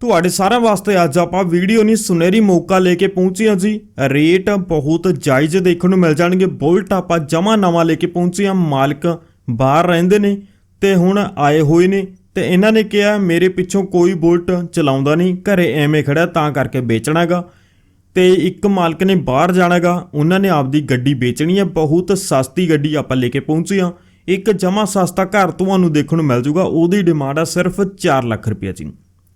ਤੁਹਾਡੇ ਸਾਰਿਆਂ ਵਾਸਤੇ ਅੱਜ ਆਪਾਂ ਵੀਡੀਓ ਨਹੀਂ, ਸੁਨਹਿਰੀ ਮੌਕਾ ਲੈ ਕੇ ਪਹੁੰਚੇ ਹਾਂ ਜੀ। ਰੇਟ ਬਹੁਤ ਜਾਇਜ਼ ਦੇਖਣ ਨੂੰ ਮਿਲ ਜਾਣਗੇ। ਬੁਲਟ ਆਪਾਂ ਜਮਾ ਨਵਾਂ ਲੈ ਕੇ ਪਹੁੰਚੇ ਹਾਂ, ਮਾਲਕ ਬਾਹਰ ਰਹਿੰਦੇ ਨੇ ਤੇ ਹੁਣ ਆਏ ਹੋਏ ਨੇ ਤੇ ਇਹਨਾਂ ਨੇ ਕਿਹਾ, ਮੇਰੇ ਪਿੱਛੋਂ ਕੋਈ ਬੁਲਟ ਚਲਾਉਂਦਾ ਨਹੀਂ, ਘਰੇ ਐਵੇਂ ਖੜਾ ਤਾਂ ਕਰਕੇ ਵੇਚਣਾਗਾ ਤੇ ਇੱਕ ਮਾਲਕ ਨੇ ਬਾਹਰ ਜਾਣਾਗਾ ਉਹਨਾਂ ਨੇ ਆਪਦੀ ਗੱਡੀ ਵੇਚਣੀ ਹੈ, ਬਹੁਤ ਸਸਤੀ ਗੱਡੀ ਆਪਾਂ ਲੈ ਕੇ ਪਹੁੰਚੇ ਹਾਂ। ਇੱਕ ਜਮਾ ਸਸਤਾ ਘਰ ਤੁਹਾਨੂੰ ਦੇਖਣ ਨੂੰ ਮਿਲ ਜੂਗਾ ਉਹਦੀ ਡਿਮਾਂਡ ਆ ਸਿਰਫ 4 ਲੱਖ ਰੁਪਏ ਜੀ।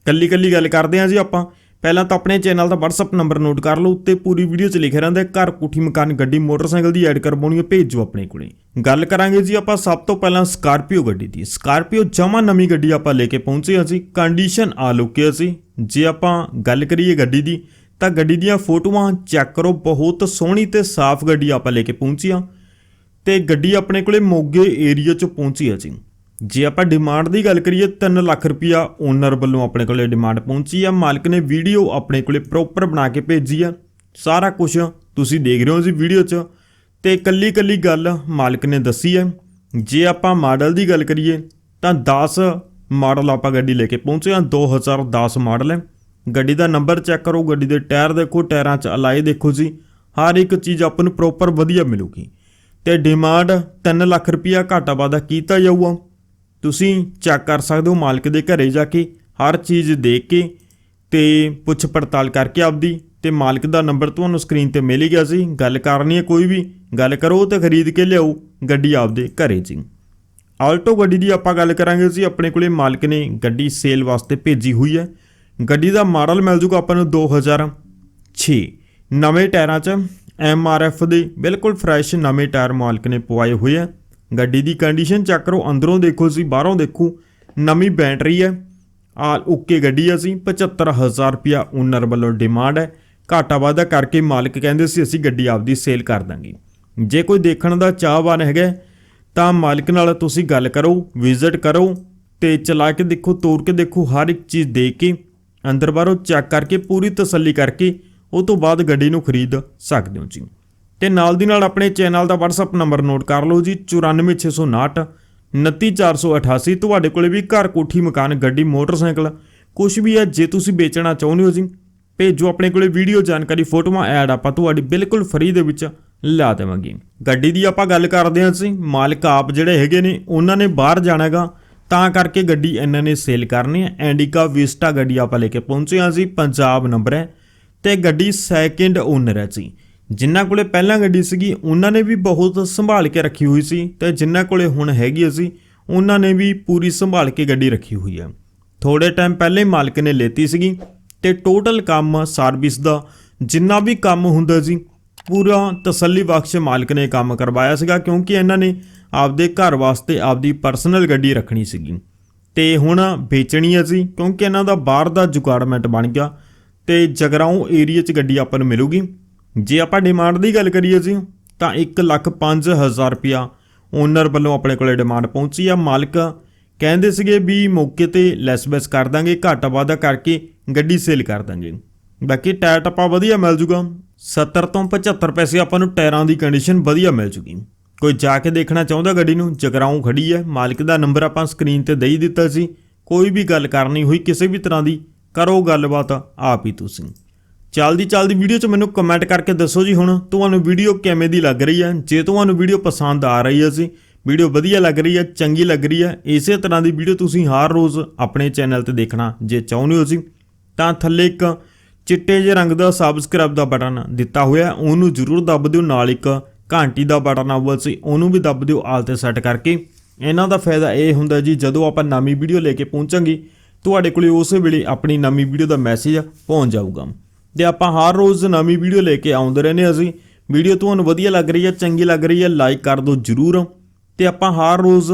ਕੱਲੀ ਕੱਲੀ ਗੱਲ ਕਰਦੇ ਹਾਂ ਜੀ ਆਪਾਂ। ਪਹਿਲਾਂ ਤਾਂ ਆਪਣੇ ਚੈਨਲ ਦਾ WhatsApp ਨੰਬਰ ਨੋਟ ਕਰ ਲਓ, ਉੱਤੇ ਪੂਰੀ ਵੀਡੀਓ 'ਚ ਲਿਖਿਆ ਰਹਿੰਦਾ ਘਰ ਕੋਠੀ, ਮਕਾਨ, ਗੱਡੀ, ਮੋਟਰਸਾਈਕਲ ਦੀ ਐਡ ਕਰਵਾਉਣੀ ਹੈ, ਭੇਜੋ ਆਪਣੇ ਕੋਲੇ। ਗੱਲ ਕਰਾਂਗੇ ਜੀ ਆਪਾਂ ਸਭ ਤੋਂ ਪਹਿਲਾਂ ਸਕਾਰਪੀਓ ਗੱਡੀ ਦੀ। ਸਕਾਰਪੀਓ ਜਮਾ ਨਵੀਂ ਗੱਡੀ ਆਪਾਂ ਲੈ ਕੇ ਪਹੁੰਚੇ ਹਾਂ ਜੀ। ਕੰਡੀਸ਼ਨ ਆ ਲੁਕਿਆ ਸੀ ਜੇ ਆਪਾਂ ਗੱਲ ਕਰੀਏ ਗੱਡੀ ਦੀ, ਤਾਂ ਗੱਡੀ ਦੀਆਂ ਫੋਟੋਆਂ ਚੈੱਕ ਕਰੋ, ਬਹੁਤ ਸੋਹਣੀ ਤੇ ਸਾਫ਼ ਗੱਡੀ ਆਪਾਂ ਲੈ ਕੇ ਪਹੁੰਚੀ ਆ ਤੇ ਗੱਡੀ ਆਪਣੇ ਕੋਲੇ ਮੋਗੇ ਏਰੀਆ 'ਚ ਪਹੁੰਚੀ ਆ ਜੀ। ਜੇ ਆਪਾਂ ਡਿਮਾਂਡ ਦੀ ਗੱਲ ਕਰੀਏ 3 ਲੱਖ ਰੁਪਿਆ ਓਨਰ ਵੱਲੋਂ ਆਪਣੇ ਕੋਲੇ ਡਿਮਾਂਡ ਪਹੁੰਚੀ ਆ। ਮਾਲਕ ਨੇ ਵੀਡੀਓ ਆਪਣੇ ਕੋਲੇ ਪ੍ਰੋਪਰ ਬਣਾ ਕੇ ਭੇਜੀ ਆ। ਸਾਰਾ ਕੁਝ ਤੁਸੀਂ ਦੇਖ ਰਹੇ ਹੋ ਜੀ ਵੀਡੀਓ 'ਚ। ਤੇ ਕੱਲੀ ਕੱਲੀ ਗੱਲ ਮਾਲਕ ਨੇ ਦੱਸੀ ਹੈ ਜੇ ਆਪਾਂ ਮਾਡਲ ਦੀ ਗੱਲ ਕਰੀਏ, ਤਾਂ 10 ਮਾਡਲ ਆਪਾਂ ਗੱਡੀ ਲੈ ਕੇ ਪਹੁੰਚੇ ਆ। 2010 ਮਾਡਲ ਹੈ ਗੱਡੀ ਦਾ ਨੰਬਰ ਚੈੱਕ ਕਰੋ, ਗੱਡੀ ਦੇ ਟਾਇਰ ਦੇਖੋ, ਟਾਇਰਾਂ 'ਚ ਅਲਾਈ ਦੇਖੋ ਜੀ। ਹਰ ਇੱਕ ਚੀਜ਼ ਆਪਾਂ ਨੂੰ ਪ੍ਰੋਪਰ ਵਧੀਆ ਮਿਲੂਗੀ। ਤੇ ਡਿਮਾਂਡ 3 ਲੱਖ ਰੁਪਿਆ ਘਾਟਾ ਵਾਦਾ ਕੀਤਾ ਜਾਊਗਾ। ਤੁਸੀਂ ਚੈੱਕ ਕਰ ਸਕਦੇ ਹੋ ਮਾਲਕ ਦੇ ਘਰੇ ਜਾ ਕੇ ਹਰ ਚੀਜ਼ ਦੇਖ ਕੇ ਤੇ ਪੁੱਛ ਪੜਤਾਲ ਕਰਕੇ ਆਪਦੀ ਤੇ ਮਾਲਕ ਦਾ ਨੰਬਰ ਤੁਹਾਨੂੰ ਸਕਰੀਨ ਤੇ ਮਿਲ ਹੀ ਗਿਆ ਸੀ। ਗੱਲ ਕਰਨੀ ਹੈ ਕੋਈ ਵੀ, ਗੱਲ ਕਰੋ ਤੇ ਖਰੀਦ ਕੇ ਲਿਆਓ ਗੱਡੀ ਆਪਦੇ ਘਰੇ ਜੀ। ਆਲਟੋ ਗੱਡੀ ਦੀ ਆਪਾਂ ਗੱਲ ਕਰਾਂਗੇ ਜੀ, ਆਪਣੇ ਕੋਲੇ ਮਾਲਕ ਨੇ ਗੱਡੀ ਸੇਲ ਵਾਸਤੇ ਭੇਜੀ ਹੋਈ ਹੈ। ਗੱਡੀ ਦਾ ਮਾਡਲ ਮਿਲ ਜੂਗਾ ਆਪਾਂ ਨੂੰ 2006 ਨਵੇਂ ਟਾਇਰਾਂ 'ਚ ਐਫ ਦੇ ਬਿਲਕੁਲ ਫਰੈਸ਼ ਨਵੇਂ ਟਾਇਰ ਮਾਲਕ ਨੇ ਪਵਾਏ ਹੋਏ ਆ। ਗੱਡੀ ਦੀ ਕੰਡੀਸ਼ਨ ਚੈੱਕ ਕਰੋ, ਅੰਦਰੋਂ ਦੇਖੋ ਸੀ ਬਾਹਰੋਂ ਦੇਖੋ। ਨਵੀਂ ਬੈਟਰੀ ਹੈ। ਆ ਓਕੇ ਗੱਡੀ ਆ ਸੀ 75000 ਰੁਪਿਆ ਓਨਰ ਵੱਲੋਂ ਡਿਮਾਂਡ ਹੈ। ਘਾਟਾ ਵਾਧਾ ਕਰਕੇ ਮਾਲਕ ਕਹਿੰਦੇ ਸੀ, ਅਸੀਂ ਗੱਡੀ ਆਪਦੀ ਸੇਲ ਕਰ ਦਾਂਗੇ। ਜੇ ਕੋਈ ਦੇਖਣ ਦਾ ਚਾਹਵਾਨ ਹੈਗਾ, ਤਾਂ ਮਾਲਕ ਨਾਲ ਤੁਸੀਂ ਗੱਲ ਕਰੋ ਵਿਜ਼ਿਟ ਕਰੋ ਤੇ ਚਲਾ ਕੇ ਦੇਖੋ, ਤੋਰ ਕੇ ਦੇਖੋ, ਹਰ ਇੱਕ ਚੀਜ਼ ਦੇਖ ਕੇ, ਅੰਦਰ ਬਾਹਰੋਂ ਚੈੱਕ ਕਰਕੇ, ਪੂਰੀ ਤਸੱਲੀ ਕਰਕੇ, ਉਹ ਤੋਂ ਬਾਅਦ ਗੱਡੀ ਨੂੰ ਖਰੀਦ ਸਕਦੇ ਹੋ ਜੀ ਤੇ ਨਾਲ ਦੀ ਨਾਲ ਆਪਣੇ ਚੈਨਲ ਦਾ WhatsApp ਨੰਬਰ ਨੋਟ ਕਰ ਲਓ ਜੀ 94659 29488 ਤੁਹਾਡੇ ਕੋਲੇ ਵੀ ਘਰ ਕੋਠੀ, ਮਕਾਨ, ਗੱਡੀ, ਮੋਟਰਸਾਈਕਲ ਕੁਝ ਵੀ ਹੈ, ਜੇ ਤੁਸੀਂ ਵੇਚਣਾ ਚਾਹੁੰਦੇ ਹੋ ਜੀ, ਭੇਜੋ ਆਪਣੇ ਕੋਲੇ ਵੀਡੀਓ ਜਾਣਕਾਰੀ, ਫੋਟੋਆਂ, ਐਡ ਆਪਾਂ ਤੁਹਾਡੀ ਬਿਲਕੁਲ ਫ੍ਰੀ ਦੇ ਵਿੱਚ ਲਾ ਦੇਵਾਂਗੇ। ਗੱਡੀ ਦੀ ਆਪਾਂ ਗੱਲ ਕਰਦੇ ਹਾਂ ਅਸੀਂ, ਮਾਲਕ ਆਪ ਜਿਹੜੇ ਹੈਗੇ ਨੇ, ਉਹਨਾਂ ਨੇ ਬਾਹਰ ਜਾਣਾਗਾ ਤਾਂ ਕਰਕੇ ਗੱਡੀ ਇਹਨਾਂ ਨੇ ਸੇਲ ਕਰਨੀ ਹੈ। ਐਂਡੀਕਾ ਵਿਸਟਾ ਗੱਡੀ ਆਪਾਂ ਲੈ ਕੇ ਪਹੁੰਚੇ ਹਾਂ ਜੀ, ਪੰਜਾਬ ਨੰਬਰ ਹੈ, ਤੇ ਗੱਡੀ ਸੈਕਿੰਡ ਓਨਰ ਹੈ ਜੀ। ਜਿਨ੍ਹਾਂ ਕੋਲੇ ਪਹਿਲਾਂ ਗੱਡੀ ਸੀਗੀ, ਉਹਨਾਂ ਨੇ ਵੀ ਬਹੁਤ ਸੰਭਾਲ ਕੇ ਰੱਖੀ ਹੋਈ ਸੀ ਤੇ ਜਿਨ੍ਹਾਂ ਕੋਲੇ ਹੁਣ ਹੈਗੀ ਸੀ ਉਹਨਾਂ ਨੇ ਵੀ ਪੂਰੀ ਸੰਭਾਲ ਕੇ ਗੱਡੀ ਰੱਖੀ ਹੋਈ ਹੈ ਥੋੜੇ ਟਾਈਮ ਪਹਿਲੇ ਮਾਲਕ ਨੇ ਲੇਤੀ ਸੀਗੀ ਤੇ ਟੋਟਲ ਕੰਮ ਸਰਵਿਸ ਦਾ ਜਿੰਨਾ ਵੀ ਕੰਮ ਹੁੰਦਾ ਸੀ ਪੂਰਾ ਤਸੱਲੀ ਬਖਸ਼ ਮਾਲਕ ਨੇ ਕੰਮ ਕਰਵਾਇਆ ਸੀਗਾ ਕਿਉਂਕਿ ਇਹਨਾਂ ਨੇ ਆਪਦੇ ਘਰ ਵਾਸਤੇ ਆਪਦੀ ਪਰਸਨਲ ਗੱਡੀ ਰੱਖਣੀ ਸੀਗੀ। ਤੇ ਹੁਣ ਵੇਚਣੀ ਹੈ ਸੀ ਕਿਉਂਕਿ ਇਹਨਾਂ ਦਾ ਬਾਹਰ ਦਾ ਜੁਗਾੜਮੈਂਟ ਬਣ ਗਿਆ ਤੇ ਜਗਰਾਉਂ ਏਰੀਆ 'ਚ ਗੱਡੀ ਆਪਾਂ ਨੂੰ ਮਿਲੂਗੀ। ਜੇ ਆਪਾਂ ਡਿਮਾਂਡ ਦੀ ਗੱਲ ਕਰੀਏ ਜੀ, ਤਾਂ 1 ਲੱਖ 5000 ਰੁਪਿਆ ਓਨਰ ਵੱਲੋਂ ਆਪਣੇ ਕੋਲੇ ਡਿਮਾਂਡ ਪਹੁੰਚੀ ਆ। ਮਾਲਕ ਕਹਿੰਦੇ ਸੀਗੇ ਵੀ ਮੌਕੇ ਤੇ ਲੈਸ ਬੈਸ ਕਰ ਦਾਂਗੇ, ਘਾਟਾ ਵਾਧਾ ਕਰਕੇ ਗੱਡੀ ਸੇਲ ਕਰ ਦਾਂਗੇ। ਬਾਕੀ ਟਾਇਰ ਟੱਪਾ ਵਧੀਆ ਮਿਲ ਜੂਗਾ। 70 ਤੋਂ 75 ਪੈਸੇ ਆਪਾਂ ਨੂੰ ਟਾਇਰਾਂ ਦੀ ਕੰਡੀਸ਼ਨ ਵਧੀਆ ਮਿਲ ਜੂਗੀ। ਕੋਈ ਜਾ ਕੇ ਦੇਖਣਾ ਚਾਹੁੰਦਾ ਗੱਡੀ ਨੂੰ, ਜਗਰਾਉਂ ਖੜੀ ਹੈ ਮਾਲਕ ਦਾ ਨੰਬਰ ਆਪਾਂ ਸਕਰੀਨ ਤੇ ਦੇ ਹੀ ਦਿੱਤਾ ਸੀ। ਕੋਈ ਵੀ ਗੱਲ ਕਰਨੀ ਹੋਈ, ਕਿਸੇ ਵੀ ਤਰ੍ਹਾਂ ਦੀ, ਕਰੋ ਗੱਲਬਾਤ ਆਪ ਹੀ ਤੁਸੀਂ। ਚੱਲਦੀ ਚੱਲਦੀ ਵੀਡੀਓ 'ਚ ਮੈਨੂੰ ਕਮੈਂਟ ਕਰਕੇ ਦੱਸੋ ਜੀ ਹੁਣ, ਤੁਹਾਨੂੰ ਵੀਡੀਓ ਕਿਵੇਂ ਦੀ ਲੱਗ ਰਹੀ ਹੈ? ਜੇ ਤੁਹਾਨੂੰ ਵੀਡੀਓ ਪਸੰਦ ਆ ਰਹੀ ਹੈ ਜੀ ਵੀਡੀਓ ਵਧੀਆ ਲੱਗ ਰਹੀ ਹੈ, ਚੰਗੀ ਲੱਗ ਰਹੀ ਹੈ, ਇਸੇ ਤਰ੍ਹਾਂ ਦੀ ਵੀਡੀਓ ਤੁਸੀਂ ਹਰ ਰੋਜ਼ ਆਪਣੇ ਚੈਨਲ ਤੇ ਦੇਖਣਾ, ਜੇ ਚਾਹੁੰਦੇ ਹੋ ਜੀ ਤਾਂ ਥੱਲੇ ਇੱਕ ਚਿੱਟੇ ਜਿਹੇ ਰੰਗ ਦਾ ਸਬਸਕ੍ਰਾਈਬ ਦਾ ਬਟਨ ਦਿੱਤਾ ਹੋਇਆ ਉਹਨੂੰ ਜ਼ਰੂਰ ਦੱਬ ਦਿਓ, ਨਾਲ ਇੱਕ ਘੰਟੀ ਦਾ ਬਟਨ ਆਊਗਾ ਸੀ, ਉਹਨੂੰ ਵੀ ਦੱਬ ਦਿਓ, ਆਲ ਤੇ ਸੈੱਟ ਕਰਕੇ। ਇਹਨਾਂ ਦਾ ਫਾਇਦਾ ਇਹ ਹੁੰਦਾ ਜੀ, ਜਦੋਂ ਆਪਾਂ ਨਵੀਂ ਵੀਡੀਓ ਲੈ ਕੇ ਪਹੁੰਚਾਂਗੇ, ਤੁਹਾਡੇ ਕੋਲੇ ਉਸੇ ਵੇਲੇ ਆਪਣੀ ਨਵੀਂ ਵੀਡੀਓ ਦਾ ਮੈਸੇਜ ਪਹੁੰਚ ਜਾਊਗਾ। ਤੇ ਆਪਾਂ ਹਰ ਰੋਜ਼ ਨਵੀਂ ਵੀਡੀਓ ਲੈ ਕੇ ਆਉਂਦੇ ਰਹਿੰਦੇ ਹਾਂ ਅਸੀਂ। ਵੀਡੀਓ ਤੁਹਾਨੂੰ ਵਧੀਆ ਲੱਗ ਰਹੀ ਹੈ, ਚੰਗੀ ਲੱਗ ਰਹੀ ਹੈ ਲਾਈਕ ਕਰ ਦਿਓ ਜਰੂਰ। ਤੇ ਆਪਾਂ ਹਰ ਰੋਜ਼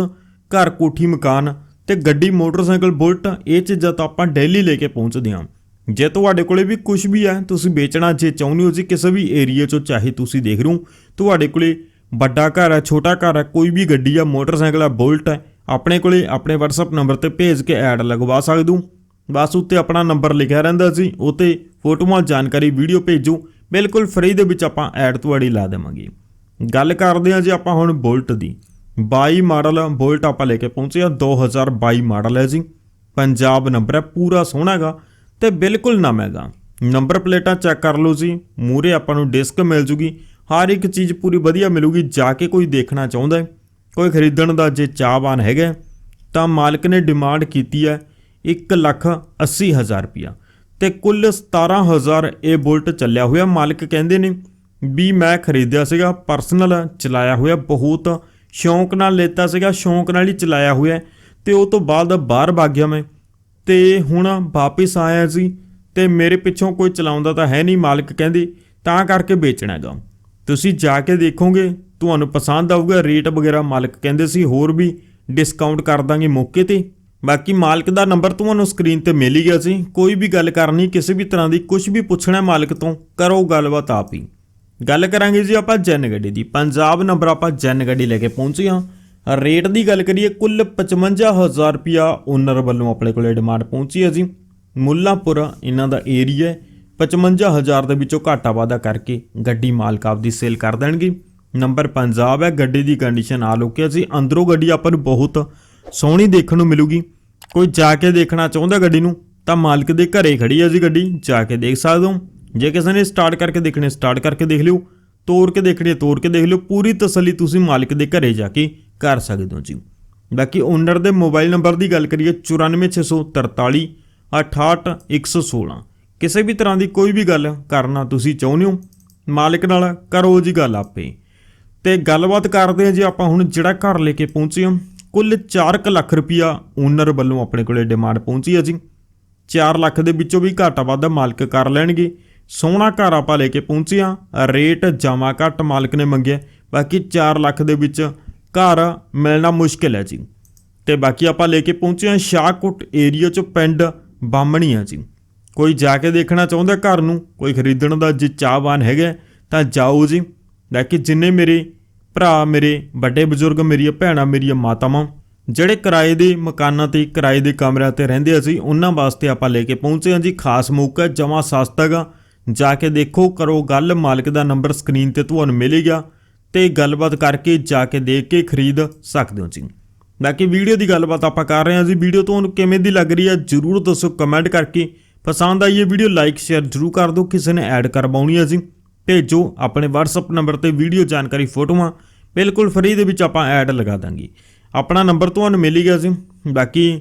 ਘਰ ਕੋਠੀ ਮਕਾਨ ਤੇ ਗੱਡੀ, ਮੋਟਰਸਾਈਕਲ, ਬੁਲਟ, ਇਹ ਚੀਜ਼ਾਂ ਤਾਂ ਆਪਾਂ ਡੇਲੀ ਲੈ ਕੇ ਪਹੁੰਚਦੇ ਹਾਂ। ਜੇ ਤੁਹਾਡੇ ਕੋਲੇ ਵੀ ਕੁਝ ਵੀ ਹੈ, ਤੁਸੀਂ ਵੇਚਣਾ ਜੇ ਚਾਹੁੰਦੇ ਹੋ ਜੀ ਕਿਸੇ ਵੀ ਏਰੀਆ 'ਚੋਂ, ਚਾਹੇ ਤੁਸੀਂ ਦੇਖ ਰਹੇ ਹੋ, ਤੁਹਾਡੇ ਕੋਲੇ ਵੱਡਾ ਘਰ ਹੈ, ਛੋਟਾ ਘਰ ਹੈ, ਕੋਈ ਵੀ ਗੱਡੀ ਆ ਮੋਟਰਸਾਈਕਲ ਆ ਬੁਲਟ ਹੈ, ਆਪਣੇ ਕੋਲੇ ਆਪਣੇ WhatsApp ਨੰਬਰ ਤੇ ਭੇਜ ਕੇ ਐਡ ਲਗਵਾ ਸਕਦੇ ਹੋ। ਬਸ ਉੱਤੇ ਆਪਣਾ ਨੰਬਰ ਲਿਖਿਆ ਰਹਿੰਦਾ ਸੀ, ਉਤੇ ਫੋਟੋਆਂ ਜਾਣਕਾਰੀ ਵੀਡੀਓ ਭੇਜੋ। ਬਿਲਕੁਲ ਫ੍ਰੀ ਦੇ ਵਿੱਚ ਆਪਾਂ ਐਡ ਤੁਹਾਡੀ ਲਾ ਦੇਵਾਂਗੇ। ਗੱਲ ਕਰਦੇ ਹਾਂ ਜੀ ਆਪਾਂ ਹੁਣ ਬੁਲਟ ਦੀ। 22 ਮਾਡਲ ਬੁਲਟ ਆਪਾਂ ਲੈ ਕੇ ਪਹੁੰਚੇ ਆ 2022 ਮਾਡਲ ਹੈ ਜੀ। ਪੰਜਾਬ ਨੰਬਰ ਹੈ, ਪੂਰਾ ਸੋਹਣਾ ਹੈਗਾ ਤੇ ਬਿਲਕੁਲ ਨਵਾਂ ਹੈਗਾ। ਨੰਬਰ ਪਲੇਟਾਂ ਚੈੱਕ ਕਰ ਲਓ ਜੀ ਮੂਰੇ ਆਪਾਂ ਨੂੰ ਡਿਸਕ ਮਿਲ ਜੂਗੀ। ਹਰ ਇੱਕ ਚੀਜ਼ ਪੂਰੀ ਵਧੀਆ ਮਿਲੂਗੀ, ਜਾ ਕੇ ਕੋਈ ਦੇਖਣਾ ਚਾਹੁੰਦਾ ਕੋਈ ਖਰੀਦਣ ਦਾ ਜੇ ਚਾਹਵਾਨ ਹੈਗਾ ਤਾਂ ਮਾਲਕ ਨੇ ਡਿਮਾਂਡ ਕੀਤੀ ਹੈ। 1 ਲੱਖ 80 ਹਜ਼ਾਰ ਰੁਪਇਆ। ਤੇ ਕੁੱਲ 17000 ਇਹ ਬੁਲਟ ਚੱਲਿਆ ਹੋਇਆ। ਮਾਲਕ ਕਹਿੰਦੇ ਨੇ ਵੀ ਮੈਂ ਖਰੀਦਿਆ ਸੀਗਾ, ਪਰਸਨਲ ਚਲਾਇਆ ਹੋਇਆ। ਬਹੁਤ ਸ਼ੌਂਕ ਨਾਲ ਲੈਤਾ ਸੀਗਾ, ਸ਼ੌਂਕ ਨਾਲ ਹੀ ਚਲਾਇਆ ਹੋਇਆ। ਤੇ ਉਹ ਤੋਂ ਬਾਅਦ ਬਾਹਰ ਭੱਗ ਗਿਆ ਮੈਂ। ਤੇ ਹੁਣ ਵਾਪਿਸ ਆਇਆ ਸੀ ਤੇ ਮੇਰੇ ਪਿੱਛੋਂ ਕੋਈ ਚਲਾਉਂਦਾ ਤਾਂ ਹੈ ਨਹੀਂ, ਮਾਲਕ ਕਹਿੰਦੇ, ਤਾਂ ਕਰਕੇ ਵੇਚਣਾ ਹੈਗਾ। ਤੁਸੀਂ ਜਾ ਕੇ ਦੇਖੋਗੇ, ਤੁਹਾਨੂੰ ਪਸੰਦ ਆਊਗਾ। ਰੇਟ ਵਗੈਰਾ ਮਾਲਕ ਕਹਿੰਦੇ ਸੀ, ਹੋਰ ਵੀ ਡਿਸਕਾਊਂਟ ਕਰ ਦਾਂਗੇ ਮੌਕੇ ਤੇ। ਬਾਕੀ ਮਾਲਕ ਦਾ ਨੰਬਰ ਤੁਹਾਨੂੰ ਸਕਰੀਨ ਤੇ ਮਿਲ ਹੀ ਗਿਆ ਸੀ। ਕੋਈ ਵੀ ਗੱਲ ਕਰਨੀ, ਕਿਸੇ ਵੀ ਤਰ੍ਹਾਂ ਦੀ ਕੁਝ ਵੀ ਪੁੱਛਣਾ ਮਾਲਕ ਤੋਂ, ਕਰੋ ਗੱਲਬਾਤ ਆਪ ਹੀ। ਗੱਲ ਕਰਾਂਗੇ ਜੀ ਆਪਾਂ ਜੈਨ ਗੱਡੀ ਦੀ। ਪੰਜਾਬ ਨੰਬਰ ਆਪਾਂ ਜੈਨ ਗੱਡੀ ਲੈ ਕੇ ਪਹੁੰਚੇ ਹਾਂ। ਰੇਟ ਦੀ ਗੱਲ ਕਰੀਏ, ਕੁੱਲ 55000 ਰੁਪਿਆ ਓਨਰ ਵੱਲੋਂ ਆਪਣੇ ਕੋਲੇ ਡਿਮਾਂਡ ਪਹੁੰਚੀ ਹੈ ਜੀ। ਮੁੱਲਾਂਪੁਰ ਇਹਨਾਂ ਦਾ ਏਰੀਆ ਹੈ। 55000 ਦੇ ਵਿੱਚੋਂ ਘਾਟਾ ਵਾਧਾ ਕਰਕੇ ਗੱਡੀ ਮਾਲਕ ਆਪਦੀ ਸੇਲ ਕਰ ਦੇਣਗੇ। ਨੰਬਰ ਪੰਜਾਬ ਹੈ, ਗੱਡੀ ਦੀ ਕੰਡੀਸ਼ਨ ਆ ਲੁਕਿਆ ਸੀ। ਅੰਦਰੋਂ ਗੱਡੀ ਆਪਾਂ ਨੂੰ ਬਹੁਤ ਸੋਹਣੀ ਦੇਖਣ ਨੂੰ ਮਿਲੂਗੀ। ਕੋਈ ਜਾ ਕੇ ਦੇਖਣਾ ਚਾਹੁੰਦਾ ਗੱਡੀ ਨੂੰ ਤਾਂ ਮਾਲਕ ਦੇ ਘਰੇ ਖੜੀ ਹੈ ਜੀ ਗੱਡੀ ਜਾ ਕੇ ਦੇਖ ਸਕਦੇ ਹੋ। ਜੇ ਕਿਸੇ ਨੇ ਸਟਾਰਟ ਕਰਕੇ ਦੇਖਣੇ ਸਟਾਰਟ ਕਰਕੇ ਦੇਖ ਲਿਓ। ਤੋੜ ਕੇ ਦੇਖਣੀ ਹੈ, ਤੋੜ ਕੇ ਦੇਖ ਲਿਓ। ਪੂਰੀ ਤਸੱਲੀ ਤੁਸੀਂ ਮਾਲਕ ਦੇ ਘਰੇ ਜਾ ਕੇ ਕਰ ਸਕਦੇ ਹੋ ਜੀ। ਬਾਕੀ ਓਨਰ ਦੇ ਮੋਬਾਈਲ ਨੰਬਰ ਦੀ ਗੱਲ ਕਰੀਏ 94643 68116 ਕਿਸੇ ਵੀ ਤਰ੍ਹਾਂ ਦੀ ਕੋਈ ਵੀ ਗੱਲ ਕਰਨਾ ਤੁਸੀਂ ਚਾਹੁੰਦੇ ਹੋ ਮਾਲਕ ਨਾਲ ਕਰੋ ਜੀ ਗੱਲ ਆਪੇ। ਤੇ ਗੱਲਬਾਤ ਕਰਦੇ ਹਾਂ ਜੀ ਆਪਾਂ ਹੁਣ ਜਿਹੜਾ ਘਰ ਲੈ ਕੇ ਪਹੁੰਚੇ ਹਾਂ। ਕੁੱਲ 4 ਲੱਖ ਰੁਪਿਆ ਓਨਰ ਵੱਲੋਂ ਆਪਣੇ ਕੋਲੇ ਡਿਮਾਂਡ ਪਹੁੰਚੀ ਹੈ ਜੀ। 4 ਲੱਖ ਦੇ ਵਿੱਚੋਂ ਵੀ ਘਾਟਾ ਵਾਧਾ ਮਾਲਕ ਕਰ ਲੈਣਗੇ। ਸੋਹਣਾ ਘਰ ਆਪਾਂ ਲੈ ਕੇ ਪਹੁੰਚੇ ਹਾਂ। ਰੇਟ ਜਮਾ ਘੱਟ ਮਾਲਕ ਨੇ ਮੰਗਿਆ। ਬਾਕੀ 4 ਲੱਖ ਦੇ ਵਿੱਚ ਘਰ ਮਿਲਣਾ ਮੁਸ਼ਕਿਲ ਹੈ ਜੀ। ਤੇ ਬਾਕੀ ਆਪਾਂ ਲੈ ਕੇ ਪਹੁੰਚੇ ਹਾਂ ਸ਼ਾਹਕੋਟ ਏਰੀਆ ਚ ਪਿੰਡ ਬਾਮਣੀਆਂ ਜੀ। ਕੋਈ ਜਾ ਕੇ ਦੇਖਣਾ ਚਾਹੁੰਦਾ ਘਰ ਨੂੰ, ਕੋਈ ਖਰੀਦਣ ਦਾ ਜੇ ਚਾਹਵਾਨ ਹੈਗਾ ਤਾਂ ਜਾਓ ਜੀ। ਬਾਕੀ ਜਿੰਨੇ ਮੇਰੇ ਭਰਾ ਮੇਰੇ, ਵੱਡੇ ਬਜ਼ੁਰਗ ਮੇਰੀਆਂ ਭੈਣਾਂ ਮੇਰੀਆਂ ਮਾਤਾਵਾਂ, ਜਿਹੜੇ ਕਿਰਾਏ ਦੇ ਮਕਾਨਾਂ ਤੇ, ਕਿਰਾਏ ਦੇ ਕਮਰਿਆਂ ਤੇ ਰਹਿੰਦੇ ਸੀ ਉਹਨਾਂ ਵਾਸਤੇ ਆਪਾਂ ਲੈ ਕੇ ਪਹੁੰਚੇ ਹਾਂ ਜੀ। ਖਾਸ ਮੌਕਾ ਜਮਾ ਸਸਤਾ ਗਾ ਜਾ ਕੇ ਦੇਖੋ, ਕਰੋ ਗੱਲ, ਮਾਲਕ ਦਾ ਨੰਬਰ ਸਕਰੀਨ ਤੇ ਤੁਹਾਨੂੰ ਮਿਲੇਗਾ ਤੇ ਗੱਲਬਾਤ ਕਰਕੇ ਜਾ ਕੇ ਦੇਖ ਕੇ ਖਰੀਦ ਸਕਦੇ ਹੋ ਜੀ। ਬਾਕੀ ਵੀਡੀਓ ਦੀ ਗੱਲਬਾਤ ਆਪਾਂ ਕਰ ਰਹੇ ਹਾਂ ਜੀ। ਵੀਡੀਓ ਤੁਹਾਨੂੰ ਕਿਵੇਂ ਦੀ ਲੱਗ ਰਹੀ ਹੈ, ਜਰੂਰ ਦੱਸੋ ਕਮੈਂਟ ਕਰਕੇ। ਪਸੰਦ ਆਈ ਇਹ ਵੀਡੀਓ, ਲਾਈਕ, ਸ਼ੇਅਰ ਜਰੂਰ ਕਰ ਦਿਓ। ਕਿਸੇ ਨੇ ਐਡ ਕਰਵਾਉਣੀ ਹੈ ਜੀ। ਭੇਜੋ ਆਪਣੇ WhatsApp ਨੰਬਰ ਤੇ ਵੀਡੀਓ ਜਾਣਕਾਰੀ ਫੋਟੋਆਂ। ਬਿਲਕੁਲ ਫ੍ਰੀ ਦੇ ਵਿੱਚ ਆਪਾਂ ਐਡ ਲਗਾ ਦਾਂਗੇ। ਆਪਣਾ ਨੰਬਰ ਤੁਹਾਨੂੰ ਮਿਲ ਹੀ ਗਿਆ ਸੀ। ਬਾਕੀ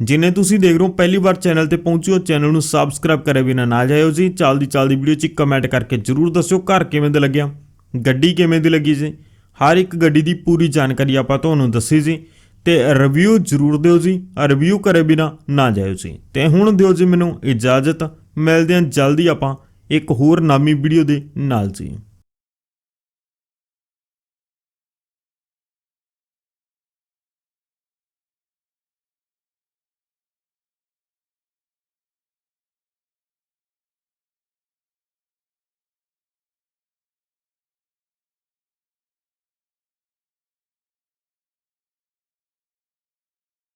ਜਿਨੇ ਤੁਸੀਂ ਦੇਖ ਰਹੇ ਹੋ, ਪਹਿਲੀ ਵਾਰ ਚੈਨਲ ਤੇ ਪਹੁੰਚਿਓ ਚੈਨਲ ਨੂੰ ਸਬਸਕ੍ਰਾਈਬ ਕਰੇ ਬਿਨਾ ਨਾ ਜਾਇਓ ਜੀ। ਚੱਲਦੀ ਚੱਲਦੀ ਵੀਡੀਓ 'ਚ ਕਮੈਂਟ ਕਰਕੇ ਜਰੂਰ ਦੱਸਿਓ ਘਰ ਕਿਵੇਂ ਦਾ ਲੱਗਿਆ, ਗੱਡੀ ਕਿਵੇਂ ਦੀ ਲੱਗੀ ਜੀ। ਹਰ ਇੱਕ ਗੱਡੀ ਦੀ ਪੂਰੀ ਜਾਣਕਾਰੀ ਆਪਾਂ ਤੁਹਾਨੂੰ ਦੱਸੀ ਜੀ। ਤੇ ਰਿਵਿਊ ਜਰੂਰ ਦਿਓ ਜੀ ਰਿਵਿਊ ਕਰੇ ਬਿਨਾ ਨਾ ਜਾਇਓ ਜੀ। ਤੇ ਹੁਣ ਦਿਓ ਜੀ ਮੈਨੂੰ ਇਜਾਜ਼ਤ। ਮਿਲਦੇ ਹਾਂ ਜਲਦੀ ਆਪਾਂ ਇੱਕ ਹੋਰ ਨਾਮੀ ਵੀਡੀਓ ਦੇ ਨਾਲ ਸੀ